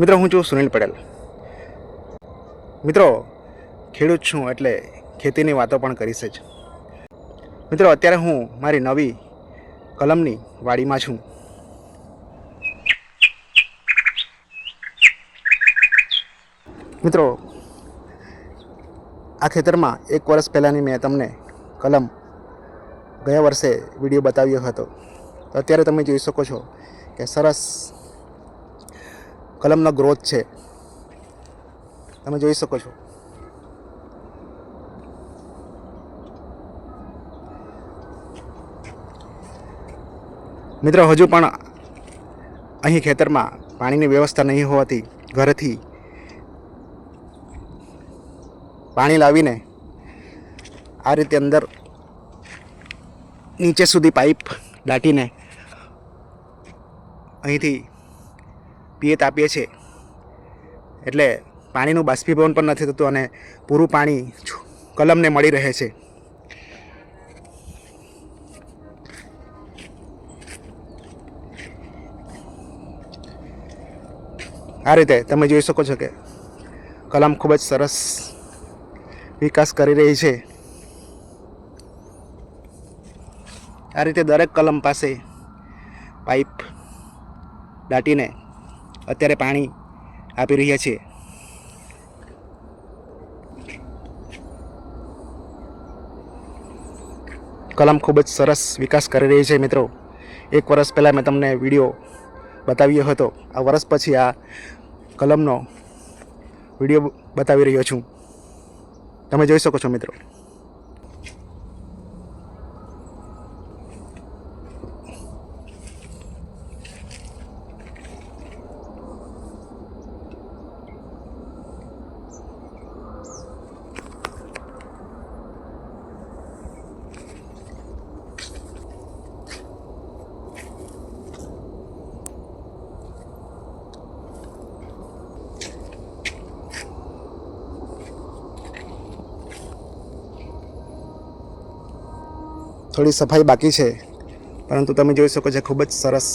મિત્રો, હું છું સુનિલ પટેલ. મિત્રો, ખેડૂત છું એટલે ખેતીની વાતો પણ કરીશ જ. મિત્રો, અત્યારે હું મારી નવી કલમની વાડીમાં છું. મિત્રો, આ ખેતરમાં એક વર્ષ પહેલાંની મેં તમને કલમ ગયા વર્ષે વીડિયો બતાવ્યો હતો. અત્યારે તમે જોઈ શકો છો કે સરસ કલમનો ગ્રોથ છે. તમે જોઈ શકો છો. મિત્રો, હજુ પણ અહીં ખેતરમાં પાણીની વ્યવસ્થા નહીં હોવાથી ઘરેથી પાણી લાવીને આ રીતે અંદર નીચે સુધી પાઇપ દાટીને અહીંથી પિયત આપીએ છીએ. એટલે પાણીનું બાષ્પીભવન પણ નથી થતું અને પૂરું પાણી કલમને મળી રહે છે. આ રીતે તમે જોઈ શકો છો કે કલમ ખૂબ જ સરસ વિકાસ કરી રહી છે. આ રીતે દરેક કલમ પાસે પાઇપ દાટીને અત્યારે પાણી આપી રહ્યા છીએ કલમ ખૂબ જ સરસ વિકાસ કરી રહી છે મિત્રો. એક વર્ષ પહેલાં મેં તમને વીડિયો બતાવ્યો હતો. આ વર્ષ પછી આ કલમનો વીડિયો બતાવી રહ્યો છું. તમે જોઈ શકો છો મિત્રો. થોડી સફાઈ બાકી છે, પરંતુ તમે જોઈ શકો છો ખૂબ જ સરસ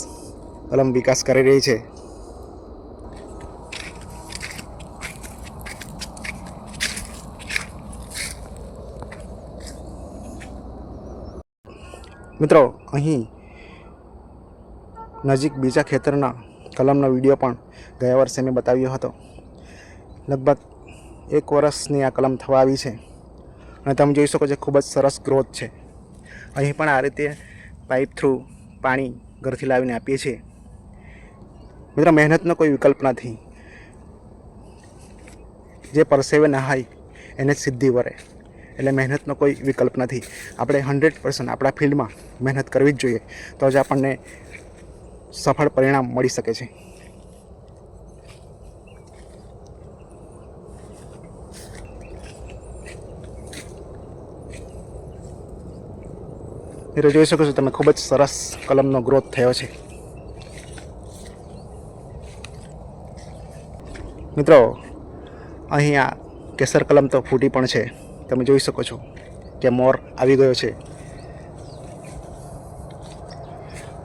કલમ વિકાસ કરી રહી છે. મિત્રો, અહીં નજીક બીજા ખેતરના કલમનો વીડિયો પણ ગયા વર્ષે મેં બતાવ્યો હતો. લગભગ એક વર્ષની આ કલમ થવા આવી છે અને તમે જોઈ શકો છો ખૂબ જ સરસ ગ્રોથ છે. અહીં પણ આ રીતે પાઇપ થ્રુ પાણી ઘરથી લાવીને આપીએ છીએ. મિત્રો, મહેનતનો કોઈ વિકલ્પ નથી. જે પરસેવે નહાય એને સિદ્ધિ વરે. એટલે મહેનતનો કોઈ વિકલ્પ નથી. આપણે હંડ્રેડ પર્સન્ટ આપણા ફિલ્ડમાં મહેનત કરવી જ જોઈએ, તો જ આપણને સફળ પરિણામ મળી શકે છે. મિત્રો જોઈ શકો છો તમે ખૂબ જ સરસ કલમનો ગ્રોથ થયો છે. મિત્રો અહીંયા કેસર કલમ તો ફૂટી પણ છે. તમે જોઈ શકો છો કે મોર આવી ગયો છે.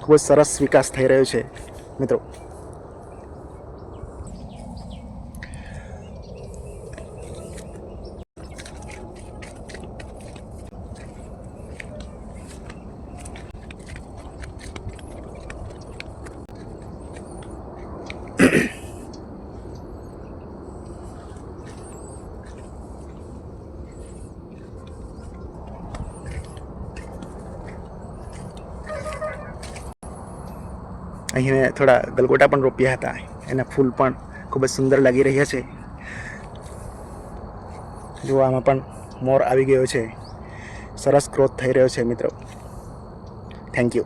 ખૂબ જ સરસ વિકાસ થઈ રહ્યો છે. મિત્રો અહીં મેં થોડા ગલગોટા પણ રોપ્યા હતા. એના ફૂલ પણ ખૂબ જ સુંદર લાગી રહ્યા છે. જો આમાં પણ મોર આવી ગયો છે. સરસ ગ્રોથ થઈ રહ્યો છે મિત્રો. Thank you